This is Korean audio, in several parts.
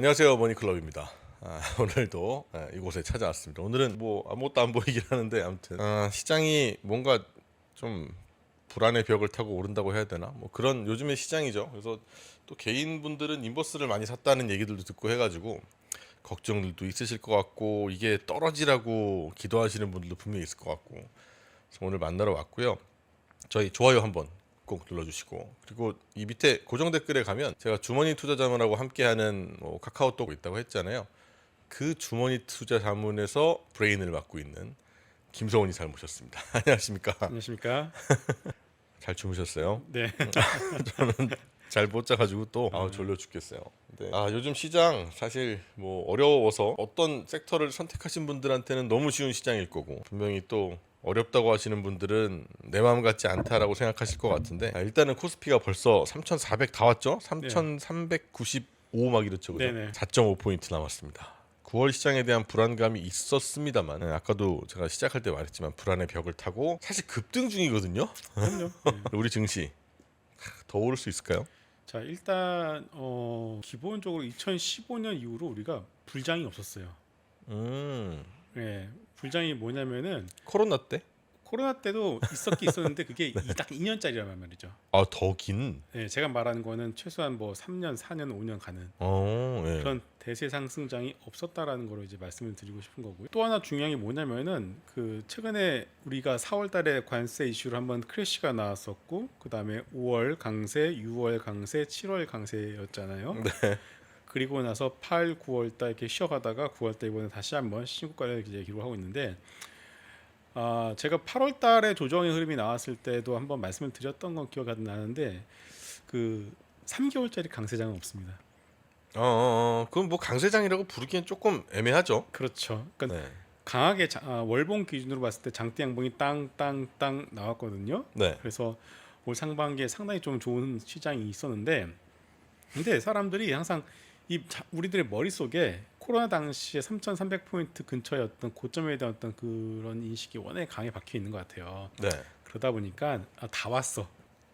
안녕하세요 머니클럽입니다. 아, 오늘도 아, 이곳에 찾아왔습니다. 오늘은 뭐 아무것도 안 보이긴 하는데 아무튼 아, 시장이 뭔가 좀 불안의 벽을 타고 오른다고 해야 되나 뭐 그런 요즘의 시장이죠. 그래서 또 개인분들은 인버스를 많이 샀다는 얘기들도 듣고 해가지고 걱정들도 있으실 것 같고 이게 떨어지라고 기도하시는 분들도 분명히 있을 것 같고 그래서 오늘 만나러 왔고요. 저희 좋아요 한번 꼭 눌러주시고 그리고 이 밑에 고정 댓글에 가면 제가 주머니 투자 자문하고 함께하는 뭐 카카오톡 있다고 했잖아요. 그 주머니 투자 자문에서 브레인을 맡고 있는 김성훈이 잘 모셨습니다. 안녕하십니까? 안녕하십니까? 잘 주무셨어요? 네. 잘못 자가지고 또 아, 졸려 죽겠어요. 네. 아 요즘 시장 사실 뭐 어려워서 어떤 섹터를 선택하신 분들한테는 너무 쉬운 시장일 거고 분명히 또 어렵다고 하시는 분들은 내 마음 같지 않다라고 생각하실 것 같은데 아, 일단은 코스피가 벌써 3,400 다 왔죠? 3,395 막 이렇죠, 그죠? 네네. 4.5 포인트 남았습니다. 9월 시장에 대한 불안감이 있었습니다만 네, 아까도 제가 시작할 때 말했지만 불안의 벽을 타고 사실 급등 중이거든요. 그럼요. 네. 우리 증시 더 오를 수 있을까요? 자 일단 어, 기본적으로 2015년 이후로 우리가 불장이 없었어요. 음 네. 불장이 뭐냐면은 코로나 때? 코로나 때도 있었긴 있었는데 그게 이- 딱 2년짜리란 말이죠. 아 더 긴. 네, 제가 말하는 거는 최소한 뭐 3년, 4년, 5년 가는 어, 예. 그런 대세 상승장이 없었다라는 거로 이제 말씀을 드리고 싶은 거고요. 또 하나 중요한 게 뭐냐면은 그 최근에 우리가 4월달에 관세 이슈로 한번 크래시가 나왔었고 그 다음에 5월 강세, 6월 강세, 7월 강세였잖아요. 네. 그리고 나서 8, 9월 달 이렇게 쉬어가다가 9월 달 이번에 다시 한번 신고가를 이제 기록하고 있는데 아 제가 8월 달에 조정의 흐름이 나왔을 때도 한번 말씀을 드렸던 건 기억이 안 나는데 그 3개월짜리 강세장은 없습니다. 어, 어, 어, 그건 뭐 강세장이라고 부르기엔 조금 애매하죠. 그렇죠. 그러니까 네. 강하게 자- 아, 월봉 기준으로 봤을 때 장대 양봉이 땅땅땅 나왔거든요. 네. 그래서 올 상반기에 상당히 좀 좋은 시장이 있었는데 근데 사람들이 항상 이 자- 우리들의 머릿속에 코로나 당시에 3,300포인트 근처의 어떤 고점에 대한 어떤 그런 인식이 워낙에 강하게 박혀 있는 것 같아요. 네. 그러다 보니까 아, 다 왔어. 어,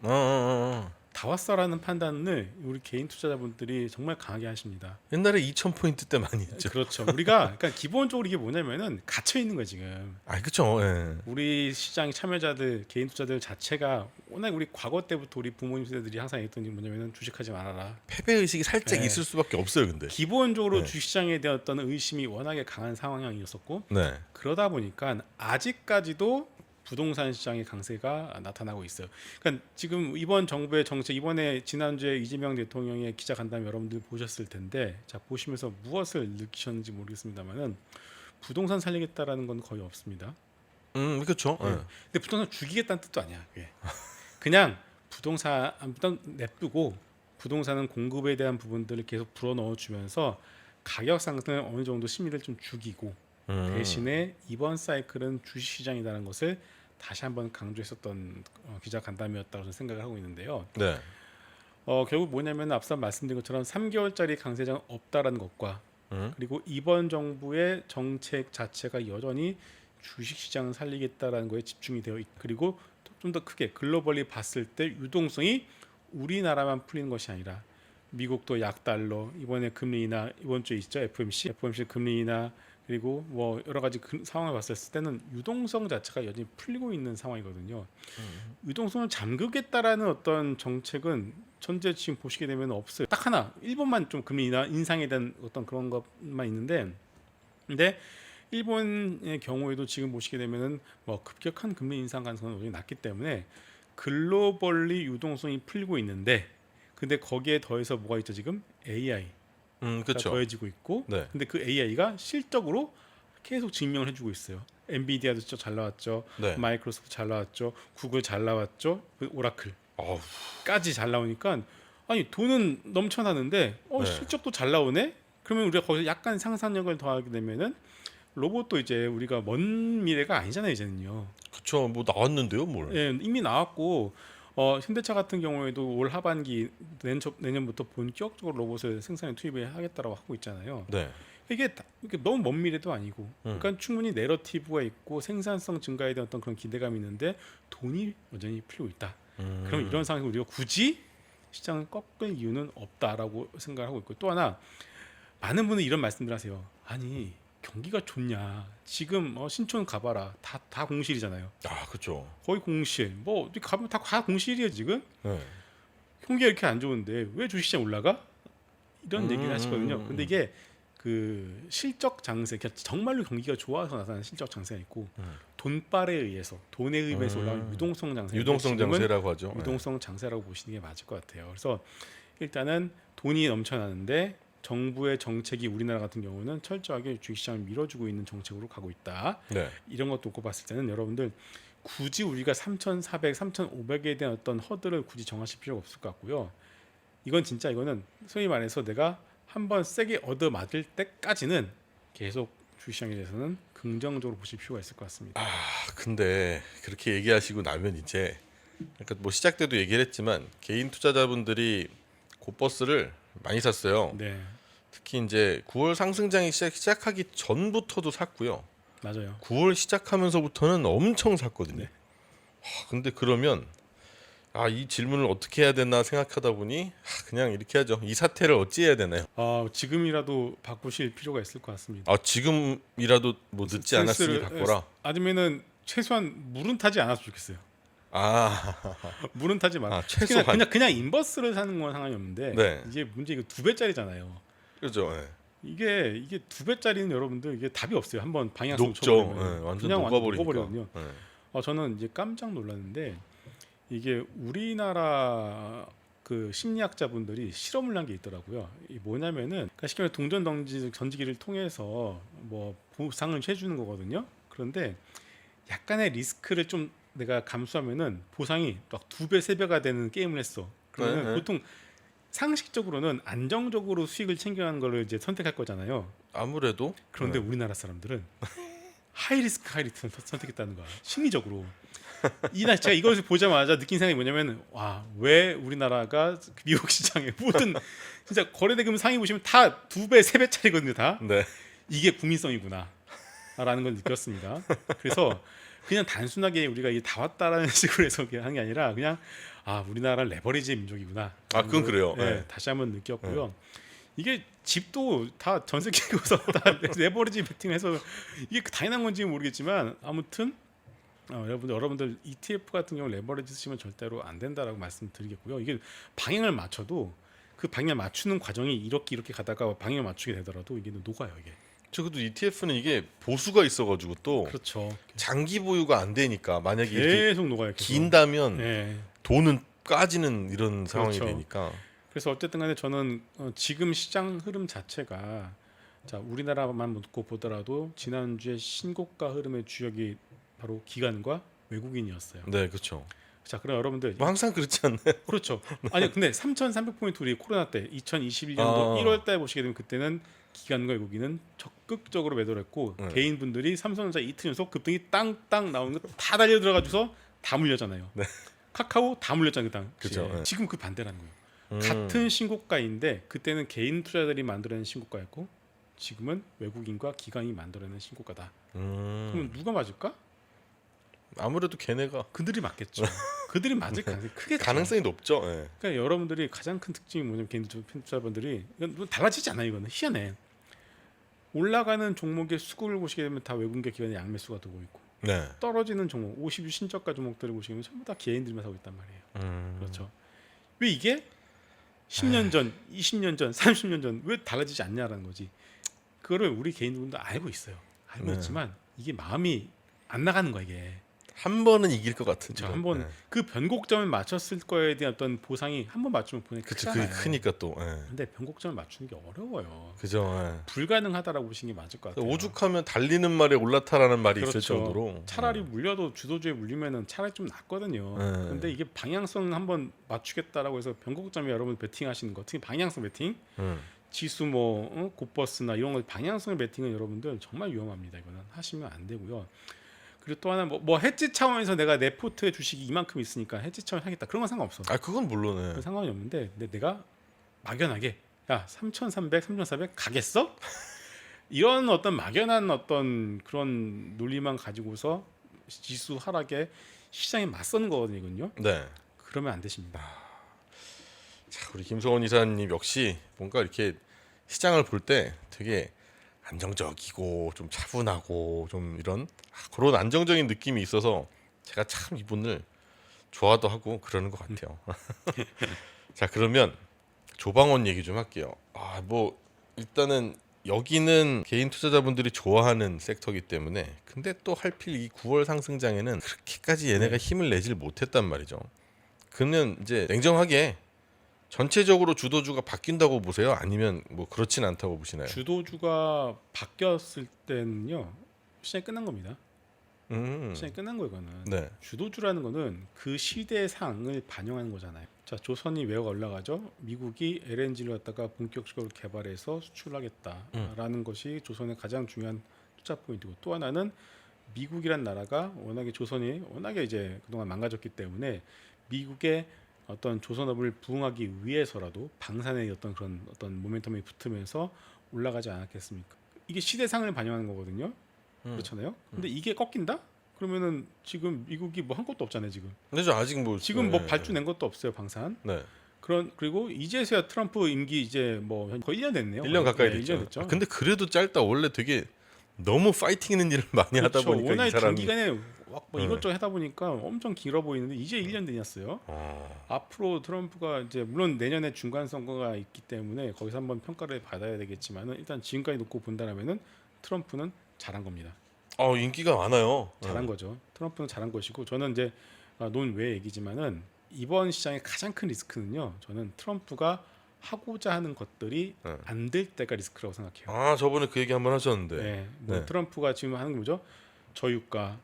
어, 어, 어. 다 왔어라는 판단을 우리 개인 투자자분들이 정말 강하게 하십니다. 옛날에 2,000포인트 때 많이 했죠. 그렇죠. 우리가 그러니까 기본적으로 이게 뭐냐면은 갇혀 있는 거예요, 지금. 아, 그쵸. 예. 우리 시장 참여자들 개인 투자들 자체가 워낙 우리 과거 때부터 우리 부모님 세대들이 항상 했던 게 뭐냐면은 주식하지 말아라. 패배 의식이 살짝 네. 있을 수밖에 없어요, 근데. 기본적으로 네. 주식시장에 대한 어떤 의심이 워낙에 강한 상황이었었고 네. 그러다 보니까 아직까지도 부동산 시장의 강세가 나타나고 있어요. 그러니까 지금 이번 정부의 정책 이번에 지난주에 이재명 대통령의 기자 간담회 여러분들 보셨을 텐데 자 보시면서 무엇을 느끼셨는지 모르겠습니다만은 부동산 살리겠다라는 건 거의 없습니다. 음, 그쵸. 네. 예. 근데 부동산 죽이겠다는 뜻도 아니야. 그게. 그냥 부동산 일단 냅두고 부동산은 공급에 대한 부분들을 계속 불어 넣어 주면서 가격 상승을 어느 정도 심리를 좀 죽이고 음. 대신에 이번 사이클은 주식 시장이라는 것을 다시 한번 강조했었던 어, 기자 간담회였다고 저는 생각을 하고 있는데요. 네. 어, 결국 뭐냐면 앞서 말씀드린 것처럼 3개월짜리 강세장 없다라는 것과 음. 그리고 이번 정부의 정책 자체가 여전히 주식 시장을 살리겠다라는 거에 집중이 되어 있. 그리고 좀 더 크게 글로벌리 봤을 때 유동성이 우리나라만 풀리는 것이 아니라 미국도 약달러 이번에 금리 인하 이번 주에 있죠 FOMC FOMC 금리 인하 그리고 뭐 여러 가지 그 상황을 봤을 때는 유동성 자체가 여전히 풀리고 있는 상황이거든요. 유동성을 잠그겠다라는 어떤 정책은 현재 지금 보시게 되면 없어요. 딱 하나 일본만 좀 금리 인상에 대한 어떤 그런 것만 있는데 근데 일본의 경우에도 지금 보시게 되면은 뭐 급격한 금리 인상 가능성은 오히려 낮기 때문에 글로벌리 유동성이 풀리고 있는데 근데 거기에 더해서 뭐가 있죠 지금 AI 음, 가 그쵸. 더해지고 있고 네. 근데 그 AI가 실적으로 계속 증명을 해주고 있어요. 엔비디아도 진짜 잘 나왔죠. 네. 마이크로소프트 잘 나왔죠. 구글 잘 나왔죠. 그 오라클 어우, 까지 잘 나오니까 아니 돈은 넘쳐나는데 어, 네. 실적도 잘 나오네. 그러면 우리가 거기서 약간 상상력을 더하게 되면은 로봇도 이제 우리가 먼 미래가 아니잖아요 이제는요. 그쵸. 뭐 나왔는데요, 뭘. 예, 이미 나왔고 어, 현대차 같은 경우에도 올 하반기 내년, 내년 부터 본격적으로 로봇을 생산에 투입을 하겠다라고 하고 있잖아요. 네. 이게, 다- 너무 먼 미래도 아니고, 음. 그러니까 충분히 내러티브가 있고 생산성 증가에 대한 어떤 그런 기대감이 있는데 돈이 여전히 풀리고 있다. 음. 그럼 이런 상황에서 우리가 굳이 시장을 꺾을 이유는 없다라고 생각을 하고 있고 또 하나 많은 분들이 이런 말씀들 하세요. 아니 경기가 좋냐? 지금 어, 신촌 가봐라. 다 다 공실이잖아요. 아 그렇죠. 거의 공실. 뭐 어디 가면 다, 다 공실이에요 지금. 네. 경기가 이렇게 안 좋은데 왜 주식시장 올라가? 이런 음, 얘기를 하시거든요. 음, 음. 근데 이게 그 실적 장세, 그러니까 정말로 경기가 좋아서 나타나는 실적 장세가 있고 음. 돈빨에 의해서 돈에 의해서 음. 올라온 유동성 장세. 유동성 장세라고 하죠. 네. 유동성 장세라고 보시는 게 맞을 것 같아요. 그래서 일단은 돈이 넘쳐나는데 정부의 정책이 우리나라 같은 경우는 철저하게 주식시장을 밀어주고 있는 정책으로 가고 있다. 네. 이런 것도 놓고 봤을 때는 여러분들 굳이 우리가 3,400, 3,500에 대한 어떤 허들을 굳이 정하실 필요가 없을 것 같고요. 이건 진짜 이거는 소위 말해서 내가 한번 세게 얻어 맞을 때까지는 계속 주식시장에 대해서는 긍정적으로 보실 필요가 있을 것 같습니다. 아 근데 그렇게 얘기하시고 나면 이제 그러니까 뭐 시작 때도 얘기를 했지만 개인 투자자분들이 고버스를 많이 샀어요. 네, 특히 이제 9월 상승장이 시작, 시작 하기 전부터도 샀고요. 맞아요. 9월 시작하면서부터는 엄청 샀거든요. 네. 하, 근데 그러면 아 이 질문을 어떻게 해야 되나 생각하다 보니 하, 그냥 이렇게 하죠. 이 사태를 어찌 해야 되나요? 아, 지금이라도 바꾸실 필요가 있을 것 같습니다. 아 지금이라도 뭐 늦지 않았으니 바꿔라. 아니면은 최소한 물은 타지 않았으면 좋겠어요. 아, 물은 타지 마. 아 그냥 최소한 그냥 그냥 인버스를 사는 건 상관이 없는데 네. 이제 문제 이거 두 배짜리잖아요. 그죠. 예. 이게 이게 두 배짜리는 여러분들 이게 답이 없어요. 한번 방향성. 쳐버리면 예, 완전 그냥 완전 녹아버리니까. 녹아버리거든요. 예. 어, 저는 이제 깜짝 놀랐는데 이게 우리나라 그 심리학자분들이 실험을 한 게 있더라고요. 이 뭐냐면은 그러니까 쉽게 말해 동전 던지 던지기를 통해서 뭐 보상을 해주는 거거든요. 그런데 약간의 리스크를 좀 내가 감수하면은 보상이 막 두 배, 세 배가 되는 게임을 했어. 그러면 네, 네. 보통 상식적으로는 안정적으로 수익을 챙겨가는 거를 이제 선택할 거잖아요. 아무래도 그런데 네. 우리나라 사람들은 하이 리스크 하이 리턴 선택했다는 거야. 심리적으로. 이나 제가 이것을 보자마자 느낀 생각이 뭐냐면 와 왜 우리나라가 미국 시장의 모든 진짜 거래대금 상위 보시면 다 두 배 세 배짜리거든요 다 네. 이게 국민성이구나라는 걸 느꼈습니다. 그래서 그냥 단순하게 우리가 이게 다 왔다라는 식으로 해서 하는 게 아니라 그냥 아 우리나라 레버리지 민족이구나. 아, 그건 그래요. 네, 네. 다시 한번 느꼈고요. 이게 집도 다 전세 끼고서 다 레버리지 베팅해서 이게 당연한 건지 는 모르겠지만 아무튼 어, 여러분들 여러분들 ETF 같은 경우 레버리지 쓰시면 절대로 안 된다라고 말씀드리겠고요. 이게 방향을 맞춰도 그 방향 맞추는 과정이 이렇게 이렇게 가다가 방향을 맞추게 되더라도 이게 녹아요 이게. 적어도 ETF는 이게 보수가 있어가지고 또 그렇죠. 장기 보유가 안 되니까 만약에 이렇게 계속 녹아요. 계속. 긴다면 네. 돈은 까지는 이런 상황이 그렇죠. 되니까 그래서 어쨌든 간에 저는 어, 지금 시장 흐름 자체가 자 우리나라만 놓고 보더라도 지난주에 신고가 흐름의 주역이 바로 기관과 외국인이었어요. 네 그렇죠. 자 그럼 여러분들 뭐 항상 그렇지 않나요? 그렇죠. 아니 근데 3,300포인트 우리 코로나 때 2021년도 아. 1월 달 보시게 되면 그때는 기관과 외국인은 적극적으로 매도를 했고 네. 개인분들이 삼성전자 이틀 연속 급등이 땅땅 나오는 거 다 달려 들어가지고서 다 물렸잖아요. 네. 카카오 다 물렸잖아요. 그 당시에. 그죠, 네. 지금 그 반대라는 거예요. 음. 같은 신고가인데 그때는 개인 투자자들이 만들어낸 신고가였고 지금은 외국인과 기관이 만들어낸 신고가다. 음. 그럼 누가 맞을까? 아무래도 걔네가 그들이 맞겠죠. 그들이 맞을 가능성이 크게 가능성이 높죠. 예. 그러니까 여러분들이 가장 큰 특징이 뭐냐면 개인 투자분들이 이건 뭐 달라지지 않아요. 이거는 희한해. 올라가는 종목의 수급을 보시게 되면 다 외국계 기관의 양매수가 들고 있고 네. 떨어지는 종목 50주 신저가 종목들을 보시면 전부 다 개인들만 사고 있단 말이에요. 음. 그렇죠. 왜 이게 10년 전, 20년 전, 30년 전 왜 달라지지 않냐라는 거지. 그거를 우리 개인들도 알고 있어요. 알고 네. 있지만 이게 마음이 안 나가는 거야 이게. 한 번은 이길 것 같은. 자, 한번 그 변곡점을 맞췄을 거에 대한 어떤 보상이 한 번 맞추면 보내 그렇죠. 그게 크잖아요. 크니까 또. 예. 근데 변곡점을 맞추는 게 어려워요. 그죠. 예. 불가능하다라고 보시는 게 맞을 것 같아요. 오죽하면 달리는 말에 올라타라는 말이 있을 그렇죠. 정도로. 차라리 물려도 주도주에 물리면은 차라리 좀 낫거든요. 네. 근데 이게 방향성 한번 맞추겠다라고 해서 변곡점에 여러분 베팅하시는 거, 특히 방향성 베팅, 음. 지수 뭐 어? 고버스나 이런 거 방향성의 베팅은 여러분들 정말 위험합니다. 이거는 하시면 안 되고요. 그리고 또 하나 뭐, 뭐 해지 차원에서 내가 내 포트에 주식이 이만큼 있으니까 해지 차원 하겠다. 그런 건 상관없어. 아 그건 물론. 예. 그건 상관이 없는데 근데 내가 막연하게 야 3,300, 3,400 가겠어? 이런 어떤 막연한 어떤 그런 논리만 가지고서 지수 하락에 시장에 맞서는 거거든요. 네. 그러면 안 되십니다. 자, 우리 김소원 이사님 역시 뭔가 이렇게 시장을 볼 때 되게 안정적이고 좀 차분하고 좀 이런 아, 그런 안정적인 느낌이 있어서 제가 참 이분을 좋아도 하고 그러는 것 같아요. 자 그러면 조방원 얘기 좀 할게요. 아 뭐 일단은 여기는 개인 투자자분들이 좋아하는 섹터이기 때문에 근데 또 할필 이 9월 상승장에는 그렇게까지 얘네가 힘을 내질 못했단 말이죠. 그러면 이제 냉정하게 전체적으로 주도주가 바뀐다고 보세요? 아니면 뭐 그렇진 않다고 보시나요? 주도주가 바뀌었을 때는요 시장이 끝난 겁니다. 음, 시장이 끝난 거예요, 이거는. 네, 주도주라는 거는 그 시대의 상을 반영하는 거잖아요. 자, 조선이 왜 올라가죠? 미국이 LNG를 갖다가 본격적으로 개발해서 수출하겠다라는 것이 조선의 가장 중요한 투자 포인트고 또 하나는 미국이란 나라가 워낙에 조선이 워낙에 이제 그동안 망가졌기 때문에 미국의 어떤 조선업을 부흥하기 위해서라도 방산의 어떤 그런 어떤 모멘텀이 붙으면서 올라가지 않았겠습니까? 이게 시대상을 반영하는 거거든요. 음. 그렇잖아요. 근데 이게 꺾인다? 그러면은 지금 미국이 뭐 한 것도 없잖아요. 지금 근데 저 아직 뭐 지금 뭐 네, 발주 낸 것도 없어요. 방산. 네, 그런 그리고 이제서야 트럼프 임기 이제 뭐 거의 1년 됐네요. 1년 가까이 네, 됐죠. 1년 됐죠. 아, 근데 그래도 짧다. 원래 되게 너무 파이팅 있는 일을 많이 하다 그렇죠. 보니까 워낙 이 사람이 단기간에 막뭐 네. 이것저것 하다 보니까 엄청 길어 보이는데 이제 1년 되었어요. 어, 앞으로 트럼프가 이제 물론 내년에 중간 선거가 있기 때문에 거기서 한번 평가를 받아야 되겠지만은 일단 지금까지 놓고 본다라면은 트럼프는 잘한 겁니다. 어, 인기가 많아요. 잘한 거죠. 트럼프는 잘한 것이고 저는 이제 아, 논외 얘기지만은 이번 시장의 가장 큰 리스크는요. 저는 트럼프가 하고자 하는 것들이 네. 안될 때가 리스크라고 생각해요. 아 저번에 그 얘기 한번 하셨는데. 네. 뭐 네. 트럼프가 지금 하는 게 뭐죠? 저유가,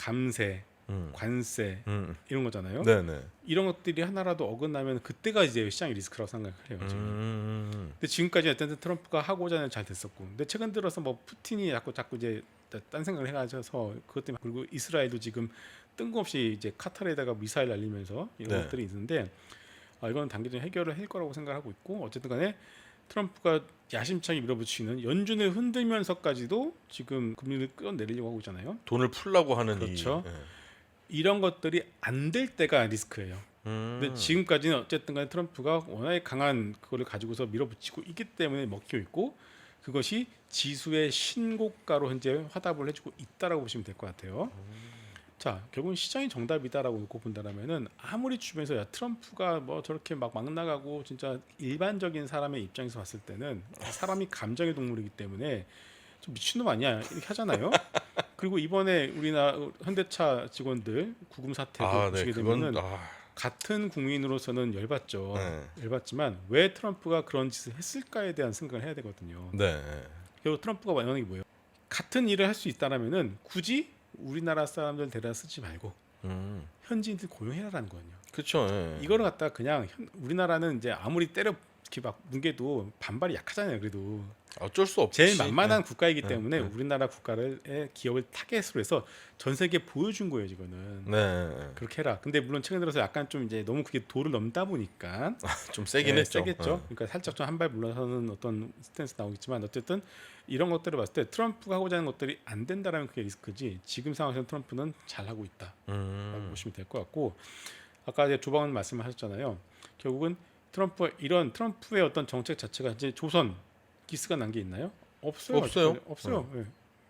감세, 음, 관세 음, 이런 거잖아요. 네, 네. 이런 것들이 하나라도 어긋나면 그때가 이제 시장의 리스크라고 생각해요. 지금. 음, 근데 지금까지 어쨌든 트럼프가 하고자 하는 잘 됐었고, 근데 최근 들어서 뭐 푸틴이 자꾸 자꾸 이제 딴 생각을 해가져서 그것 때문에 그리고 이스라엘도 지금 뜬금없이 이제 카타르에다가 미사일 날리면서 이런 네. 것들이 있는데 아, 이건 단기적인 해결을 할 거라고 생각하고 있고 어쨌든 간에 트럼프가 야심차게 밀어붙이는 연준을 흔들면서까지도 지금 금리를 끌어내리려고 하고 있잖아요. 돈을 풀라고 하는 그렇죠. 이. 예. 이런 것들이 안 될 때가 리스크예요. 음, 근데 지금까지는 어쨌든 간에 트럼프가 워낙에 강한 그거를 가지고서 밀어붙이고 있기 때문에 먹혀 있고 그것이 지수의 신고가로 현재 화답을 해주고 있다라고 보시면 될 것 같아요. 자, 결국은 시장이 정답이다라고 놓고 본다라면은 아무리 주변에서 야 트럼프가 뭐 저렇게 막 막 나가고 진짜 일반적인 사람의 입장에서 봤을 때는 사람이 감정의 동물이기 때문에 좀 미친놈 아니야 이렇게 하잖아요. 그리고 이번에 우리나라 현대차 직원들 구금 사태도 아, 네, 보시게 그건 되면은 아, 같은 국민으로서는 열받죠. 네. 열받지만 왜 트럼프가 그런 짓을 했을까에 대한 생각을 해야 되거든요. 네. 결국 트럼프가 게 뭐예요? 같은 일을 할 수 있다라면은 굳이 우리나라 사람들 데려다 쓰지 말고 음, 현지인들 고용해라라는 거예요. 그렇죠. 예. 이거를 갖다 그냥 현- 우리나라는 이제 아무리 때려 이렇게 막 뭉개도 반발이 약하잖아요. 그래도 어쩔 수 없지. 제일 만만한 국가이기 네, 때문에 네. 우리나라 국가를 의 기업을 타겟으로 해서 전 세계에 보여준 거예요. 이거는 네, 네. 그렇게 해라. 근데 물론 최근 들어서 약간 좀 이제 너무 그게 도를 넘다 보니까 좀 세긴 네, 했죠. 세겠죠. 어. 그러니까 살짝 좀 한 발 물러서는 어떤 스탠스 나오겠지만 어쨌든 이런 것들을 봤을 때 트럼프가 하고자 하는 것들이 안 된다라면 그게 리스크지. 지금 상황에서는 트럼프는 잘 하고 있다라고 음, 보시면 될 것 같고 아까 이제 조방은 말씀하셨잖아요. 결국은 트럼프 이런 트럼프의 어떤 정책 자체가 이제 조선 기스가 난 게 있나요? 없어요. 없어요. 네, 없어요. 예.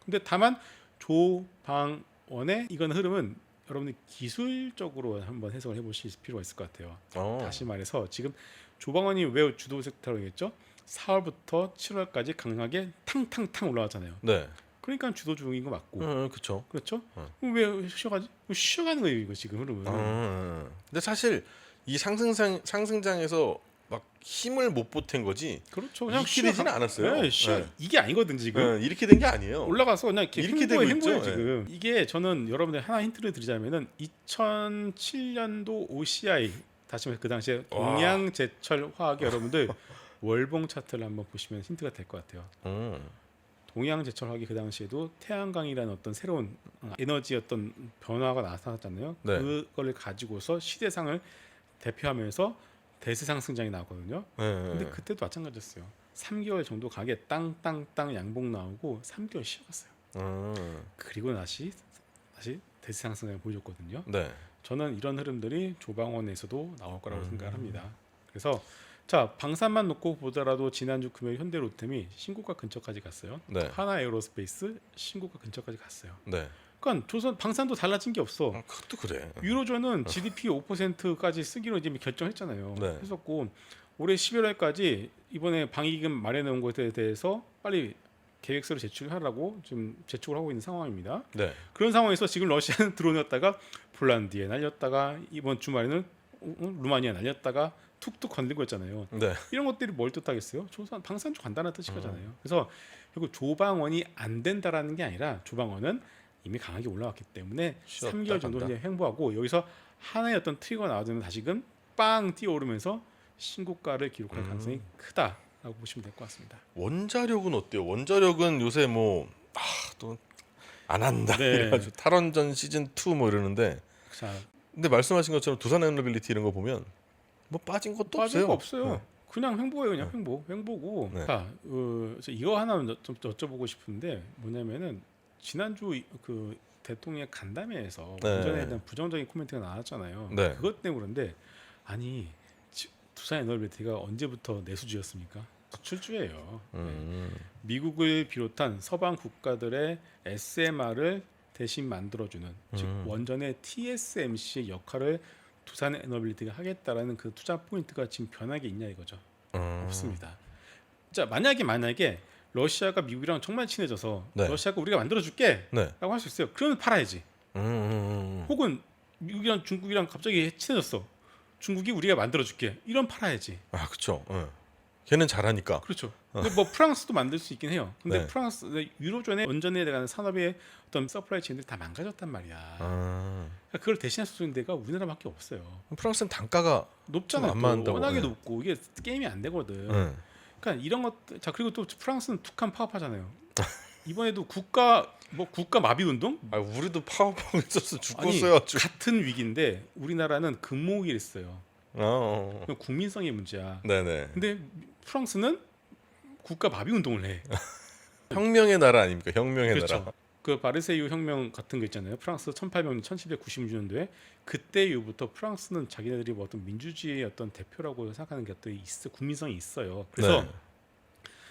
근데 다만 조방원의 이건 흐름은 여러분들 기술적으로 한번 해석을 해보실 필요가 있을 것 같아요. 어. 다시 말해서 지금 조방원이 왜 주도 섹터라고 했죠? 4월부터 7월까지 강하게 탕탕탕 올라왔잖아요. 네. 그러니까 주도 중인 거 맞고 음, 그렇죠. 그렇죠? 어. 그럼 왜 쉬어가지? 쉬어가는 거예요 이거 지금 흐름은. 음. 근데 사실 이 상승상 상승장에서 막 힘을 못 보탠 거지. 그렇죠. 그냥 쉬어 이렇게 되지는 가- 않았어요. 네, 쉬어. 네. 이게 아니거든 지금. 네, 이렇게 된 게 아니에요. 올라가서 그냥 이렇게, 이렇게 되고 있죠. 네. 지금 이게 저는 여러분들 하나 힌트를 드리자면은 2007년도 OCI 다시 말해 그 당시에 와. 동양 제철 화학의 여러분들 월봉 차트를 한번 보시면 힌트가 될 것 같아요. 음. 동양 제철 화학이 그 당시에도 태양광이라는 어떤 새로운 어, 에너지 어떤 변화가 나타났잖아요. 네. 그거를 가지고서 시대상을 대표하면서 대세 상 승장이 나왔거든요. 네. 근데 그때도 마찬가지였어요. 3개월 정도 가게 땅땅땅 양봉 나오고 3개월 쉬어갔어요. 음. 그리고 다시 다시 대세 상승을 보여줬거든요. 네. 저는 이런 흐름들이 조방원에서도 나올 거라고 음. 생각합니다. 그래서 자 방산만 놓고 보더라도 지난주 금요일 현대로템이 신고가 근처까지 갔어요. 네. 하나 에어로스페이스 신고가 근처까지 갔어요. 네. 그러니까 조선 방산도 달라진 게 없어. 아, 그것도 그래. 유로존은 GDP 5%까지 쓰기로 이제 결정했잖아요. 네. 했었고 올해 11월까지 이번에 방위금 마련해 온 것에 대해서 빨리 계획서를 제출하라고 지금 제출을 하고 있는 상황입니다. 네. 그런 상황에서 지금 러시아는 드론이었다가 폴란드에 날렸다가 이번 주말에는 어, 어, 루마니아 날렸다가 툭툭 건들고 있잖아요. 네. 이런 것들이 뭘 뜻하겠어요? 조선 방산주 간다는 뜻이 음. 그래서 결국 조방원이 안 된다라는 게 아니라 조방원은 이미 강하게 올라왔기 때문에 쉬었다 3개월 정도 간다. 이제 횡보하고 여기서 하나의 어떤 트리거가 나와주면 다시금 빵 뛰어오르면서 신고가를 기록할 음. 가능성이 크다라고 보시면 될 것 같습니다. 원자력은 어때요? 원자력은 요새 뭐 아, 한다. 네. 그래가지고 탈원전 시즌 2 뭐 이러는데 자, 근데 말씀하신 것처럼 두산 에너빌리티 이런 거 보면 뭐 빠진 것도 빠진 없어요. 거 없어요. 네. 그냥 횡보예요, 그냥 횡보, 횡보고. 네. 자, 어, 그래서 이거 하나 여- 좀 여쭤보고 싶은데 뭐냐면은 지난주 이- 그 대통령 간담회에서 네. 운전에 대한 부정적인 코멘트가 나왔잖아요. 네. 그것 때문에 그런데 아니 지- 두산 에너빌리티가 언제부터 내수주였습니까? 수출주예요. 네. 음. 미국을 비롯한 서방 국가들의 SMR을 대신 만들어주는 즉 음. 원전의 TSMC의 역할을 두산 에너빌리티가 하겠다라는 그 투자 포인트가 지금 변하게 있냐 이거죠. 음. 없습니다. 자 만약에 만약에 러시아가 미국이랑 정말 친해져서 네. 러시아가 우리가 만들어줄게라고 네. 할 수 있어요. 그러면 팔아야지. 음, 음, 음. 혹은 미국이랑 중국이랑 갑자기 친해졌어. 중국이 우리가 만들어줄게. 이런 팔아야지. 아 그렇죠. 걔는 잘하니까. 그렇죠. 근데 뭐 프랑스도 만들 수 있긴 해요. 근데 네. 프랑스 유로존의 원전에 대한 산업의 어떤 서플라이 체인들이 다 망가졌단 말이야. 아. 그러니까 그걸 대신할 수 있는 데가 우리나라밖에 없어요. 프랑스는 단가가 높잖아요. 안 또. 워낙에 네. 높고 이게 게임이 안 되거든. 네. 그러니까 이런 것. 자 그리고 또 프랑스는 툭한 파업하잖아요. 이번에도 국가 뭐 국가 마비 운동 아 우리도 있어서 아니 죽었어요. 아주. 같은 위기인데 우리나라는 근무기를 써요. 어, 어. 국민성의 문제야. 네네. 근데 프랑스는 국가 마비 운동을 해. 혁명의 나라 아닙니까? 혁명의 그렇죠. 나라. 그 바르세유 혁명 같은 거 있잖아요. 프랑스 1800년 1796년도에 그때 이후부터 프랑스는 자기네들이 뭐 어떤 민주주의의 어떤 대표라고 생각하는 게 어떤 있어 국민성이 있어요. 그래서 네.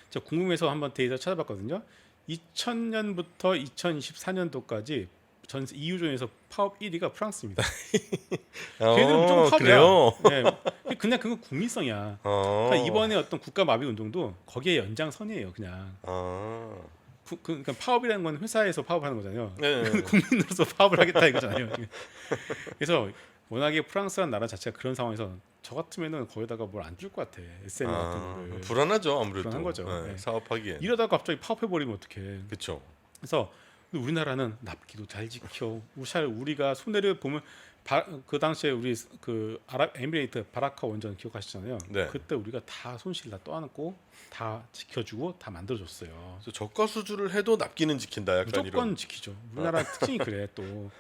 제가 궁금해서 한번 데이터 찾아봤거든요. 2000년부터 2024년도까지 전 EU존에서 파업 1위가 프랑스입니다. 어, 무조건 파업이야. 그래요. 네. 그냥 그건 국민성이야. 어. 그러니까 이번에 어떤 국가 마비 운동도 거기에 연장선이에요. 그냥 아. 구- 그, 그러니까 파업이라는 건 회사에서 파업하는 거잖아요. 네. 국민으로서 파업을 하겠다 이거잖아요. 그래서 워낙에 프랑스라는 나라 자체가 그런 상황에서 저 같으면은 거기다가 뭘 안 줄 것 같아. SM 같은 아, 거를. 불안하죠 아무래도. 불안한 거죠. 네, 네. 사업하기엔. 이러다가 갑자기 파업해 버리면 어떡해. 그렇죠. 그래서 우리나라는 납기도 잘 지켜. 우리 우리가 손해를 보면 바, 그 당시에 우리 그 아랍에미레이트 바라카 원전 기억하시잖아요. 네. 그때 우리가 다 손실 다 떠안고 다 지켜주고 다 만들어줬어요. 저가 수주를 해도 납기는 지킨다. 약간 무조건 이런. 지키죠. 우리나라 특징이 그래 또.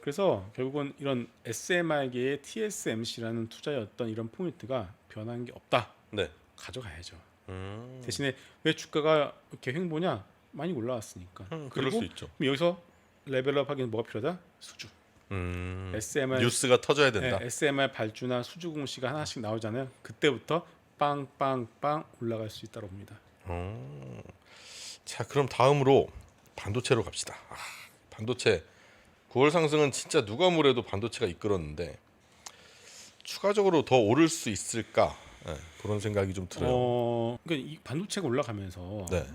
그래서 결국은 이런 SMR계의 TSMC라는 어떤 이런 포인트가 변한 게 없다. 네. 가져가야죠. 음. 대신에 왜 주가가 이렇게 횡보냐? 많이 올라왔으니까. 음, 수 있죠. 여기서 레벨업 하기는 뭐가 필요하다? 수주. 음. SMR 뉴스가 터져야 된다. 네, SMR 발주나 수주 공시가 하나씩 나오잖아요. 그때부터 빵빵빵 올라갈 수 있다고 봅니다. 어. 자, 그럼 다음으로 반도체로 갑시다. 아, 반도체 9월 상승은 진짜 누가 뭐래도 반도체가 이끌었는데 추가적으로 더 오를 수 있을까? 네, 그런 생각이 좀 들어요. 어, 그러니까 이 반도체가 올라가면서 네.